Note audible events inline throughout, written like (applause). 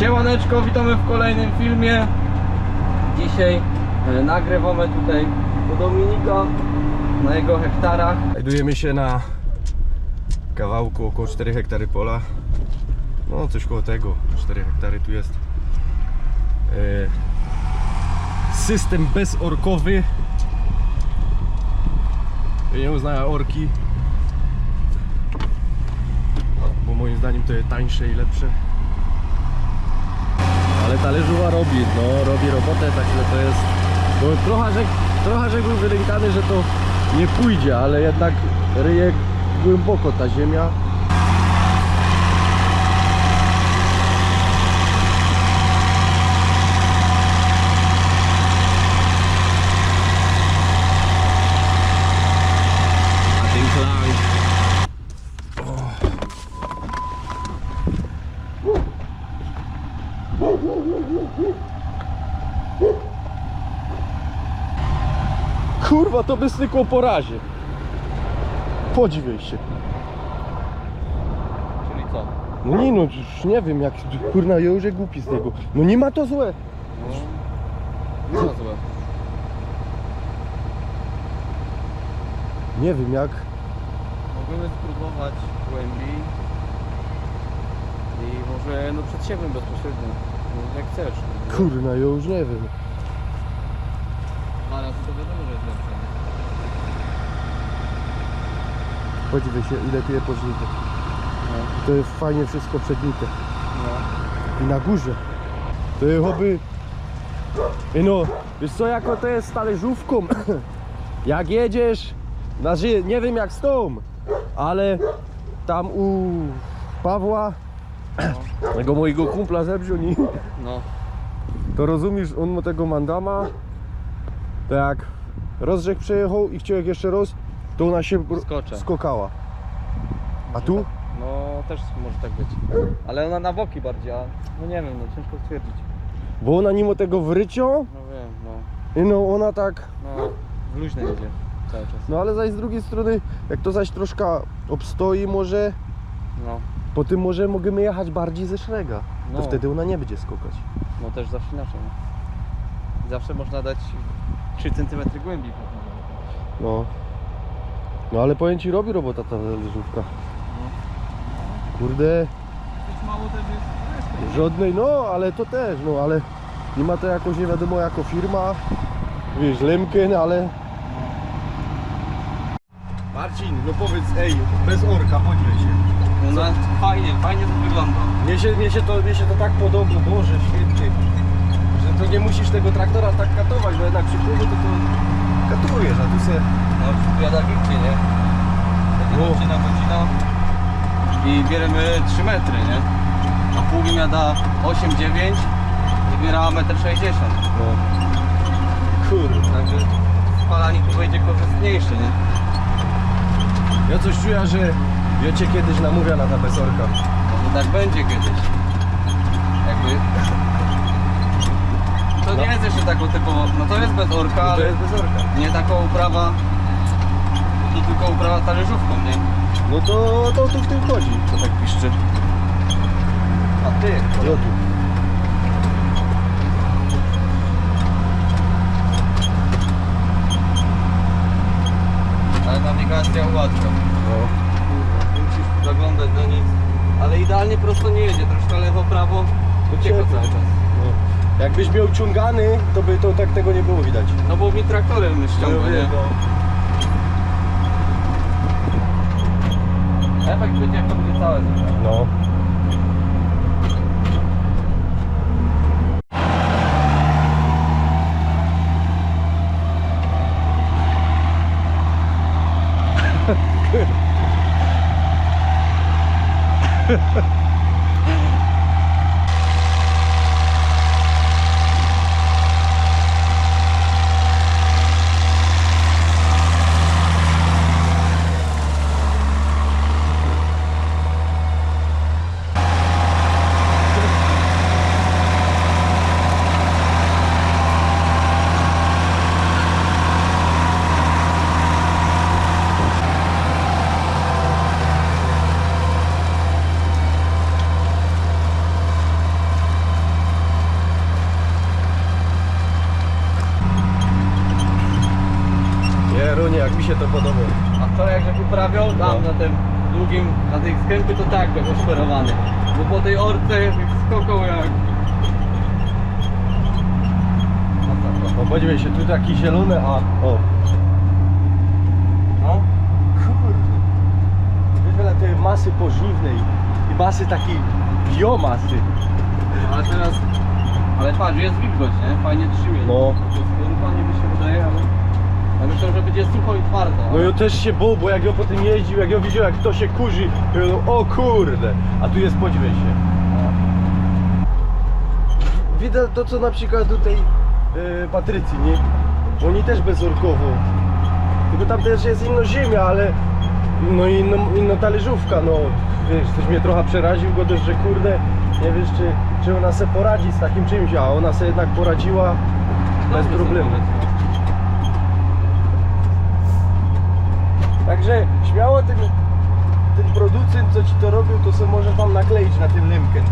Siemaneczko, witamy w kolejnym filmie. Dzisiaj e, nagrywamy tutaj u Dominika na jego hektarach. Znajdujemy się na kawałku około 4 hektary pola. No coś koło tego, 4 hektary tu jest. E, System bezorkowy. Nie uznaję orki. Bo moim zdaniem to jest tańsze i lepsze. Ale talerzowa robi, no robi robotę, także to jest. Trochę, że, trochę że był wylękany, że to nie pójdzie, ale jednak ryje głęboko ta ziemia. A ten klang. Kurwa, to by stykło po razie. Podziwiaj się. Czyli co? No nie no, już nie wiem jak, kurna, ja już głupi z niego. No nie ma to złe. No, no złe. Nie wiem jak. Możemy spróbować głębiej. I może no przed siebie bezpośrednio. No, jak chcesz. Kurna, ja już nie wiem. Dwa razy to wiadomo, że jest lepsze. Podziwiaj się ile tu jest pożnitek. No. To jest fajnie wszystko przednite. No. I na górze. To jest hobby. I no, wiesz co, jako to jest z talerzówką. (clears throat) jak jedziesz, znaczy nie wiem jak z tą, ale tam u Pawła, (clears throat) tego mojego kumpla ze Brzuni, No. to rozumiesz, on ma tego mandama, to jak rozrzek przejechał i chciał jak jeszcze roz, to ona się Skocze. skokała. A tu? No też może tak być. Ale ona na boki bardziej, a no nie wiem, no ciężko stwierdzić. Bo ona mimo tego wrycio, No wiem, no. i no ona tak No, w luźnej jedzie cały czas. No ale zaś z drugiej strony, jak to zaś troszkę obstoi może, No, po tym może możemy jechać bardziej ze szrega. No. To wtedy ona nie będzie skokać. no też zawsze inaczej. No. Zawsze można dać 3 cm głębiej. No. No ale powiem ci, robi robota ta leżówka. Kurde, mało też jest żadnej, no ale to też, no ale nie ma to jakoś nie wiadomo jako firma, wiesz, Lemken, ale... Marcin, no powiedz, ej, bez orka, podziel się. No, fajnie, fajnie to wygląda. Mnie się, mnie, się to, mnie się to tak podoba, Boże święty, że to nie musisz tego traktora tak katować, bo jednak przy pływie to to katujesz, a tu se... No, przypowiada gipcie, nie? Takie No. godzina, godzina. I bierzemy 3 metry, nie? A półwimia da 8-9 i biera 1,60 m. No. Kurde. Także spalanie tu będzie korzystniejsze, nie? Ja coś czuję, że ja cię kiedyś namówię na ta bezorka. Może tak będzie kiedyś. Jakby. Nie No. jest jeszcze taką typową. No to jest bez orka, To ale jest bezorka. nie taką uprawa. To tylko uprawa talerzówką, nie? No to, to tu w tym chodzi, co tak piszczy. A ty, Jo tu. ale nawigacja ułatwia. No. Musisz zaglądać do nic. Ale idealnie prosto nie jedzie, troszkę lewo, prawo. Ucieka. cały czas. No. Jakbyś miał ciągany, to by to tak tego nie było widać. No bo mi traktorem ściąga, nie? Efekt będzie jak to będzie całe. No. Podoba. A wczoraj jak uprawiał tam No. na tym długim, na tej skręcie to tak był oszperowany. Bo po tej orce jak skokał jak... No podziwiaj się, tu taki zielony, a o. No. Kurde. Wiesz, wiele tej masy pożywnej i masy takiej biomasy. Ale teraz... Ale patrz, jest wilgoć, nie? Fajnie trzymie. No. To jest kurwa, mi się wydaje, ale... Ja myślę, że będzie sucho i twardo. No ja też się bał, bo jak ja po tym jeździł, jak ja widział jak to się kurzy, ja mówię, o kurde, a tu jest podziwiaj się. Widać to co na przykład tutaj e, Patrycji, nie? Oni też bezorkowo. Tylko tam też jest inna ziemia, ale no i inno, inna talerzówka, no wiesz, coś mnie trochę przeraził go też, że kurde, nie wiesz czy, czy ona se poradzi z takim czymś, a ona se jednak poradziła bez problemu. sobie poleciło. Także śmiało ten, ten producent, co ci to robił, to sobie może tam nakleić na tym limken.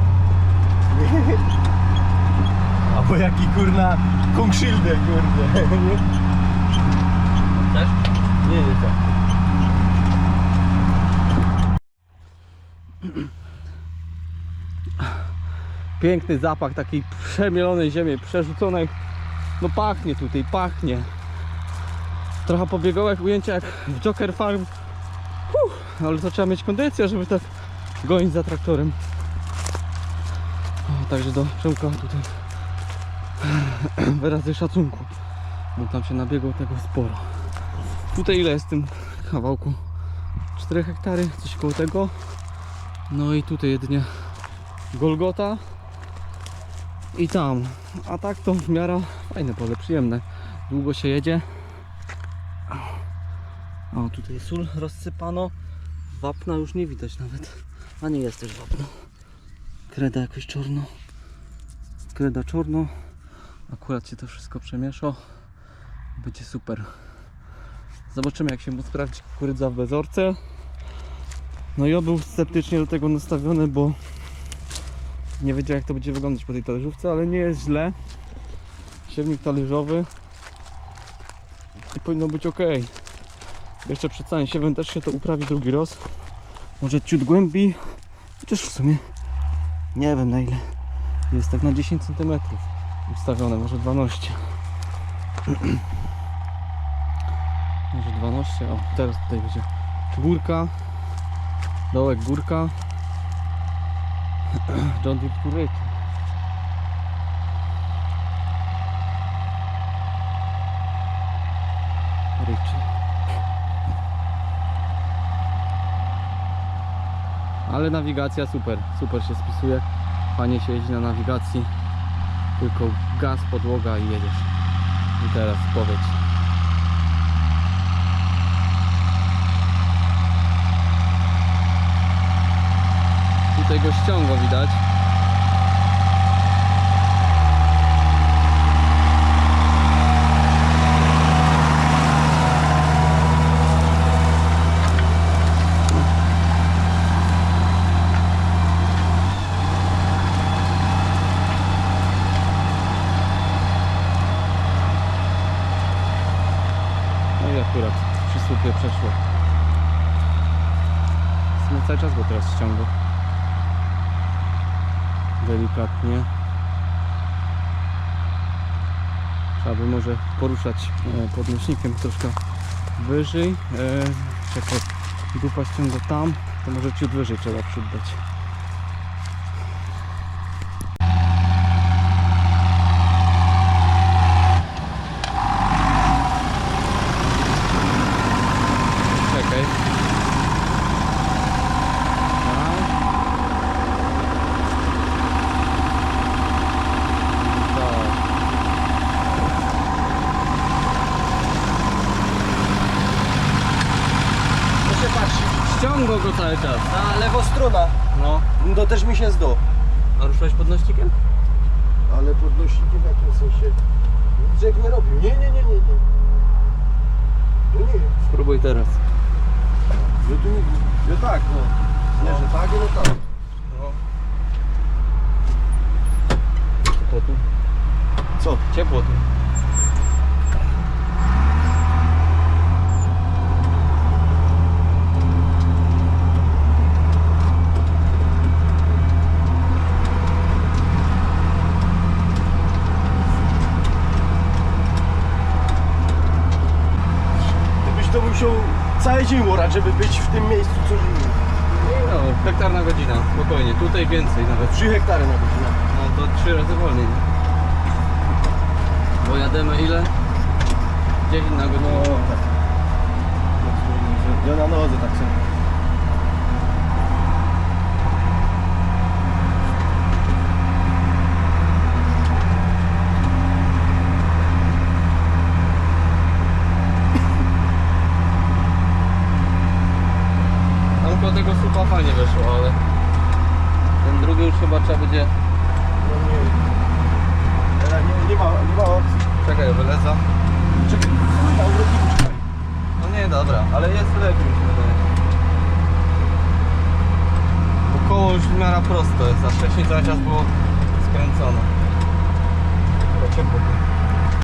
(laughs) Albo jaki kurna kongszyldę, kurde. (laughs) Chcesz? nie, nie tak. (clears throat) Piękny zapach takiej przemielonej ziemi, przerzuconej. No pachnie tutaj, pachnie. Trochę pobiegołek ujęcia jak w Joker Farm. Uff, ale to trzeba mieć kondycję, żeby tak gonić za traktorem. O, także do Przemka tutaj (clears throat) wyrazy szacunku, bo tam się nabiegło tego sporo. Tutaj ile jest w tym kawałku? 4 hektary, coś koło tego. No i tutaj jedynie Golgota i tam. A tak to w miarę fajne pole, przyjemne. Długo się jedzie. O, tutaj sól rozsypano. Wapna już nie widać nawet. A nie jest też wapno. Kreda jakoś czarno. Kreda czarno. Akurat się to wszystko przemiesza. Będzie super. Zobaczymy jak się mu sprawdzi kukurydza w bezorce. No ja był sceptycznie do tego nastawiony, bo nie wiedział jak to będzie wyglądać po tej talerzówce, ale nie jest źle. Siewnik talerzowy i powinno być ok. Jeszcze przed całym siewem też się to uprawi drugi raz. Może ciut głębiej, chociaż w sumie nie wiem na ile. Jest tak na 10 cm ustawione, może 12. (clears throat) może 12, o teraz tutaj będzie górka, dołek górka. (clears throat) John Deere. Ryczy. Ale nawigacja super, super się spisuje. Fajnie się jeździ na nawigacji. Tylko gaz, podłoga i jedziesz. I teraz powiedz. Tutaj go ściąga widać. No i akurat przy słupie przeszło. W cały czas go teraz ściąga delikatnie. Trzeba by może poruszać e, podnośnikiem troszkę wyżej. E, czekaj, dupa ściąga tam, to może ciut wyżej trzeba. Czekaj. Tak. Tak. Proszę patrzeć, Ściągał go cały czas. ta lewo strona, No. to też mi się zdo. A ruszyłeś podnośnikiem? Ale podnośniki w jakim sensie? Nic nie robił. Nie, nie, nie, nie, nie. No nie, Spróbuj teraz. no tu nie, no tak, no. Nie, że tak, no tak. To tu. Co? Ciepło tu. Musiał cały dzień orać, żeby być w tym miejscu, co żyje. No, hektar na godzinę, spokojnie. Tutaj więcej nawet. 3 hektary na godzinę. No to trzy razy wolniej. nie? Bo jademy ile? 10 na godzinę. No, tak. Ja na nodze tak sobie. Tam koło fajnie wyszło, ale ten drugi już chyba trzeba będzie... No nie, nie, nie, nie, ma, nie ma opcji. Czekaj, wyleza. Czekaj, na czekaj. No nie, dobra, ale jest lepiej mi się wydaje. Bo koło już w miarę prosto jest, a wcześniej cały czas było skręcone. Dobra, ciepło.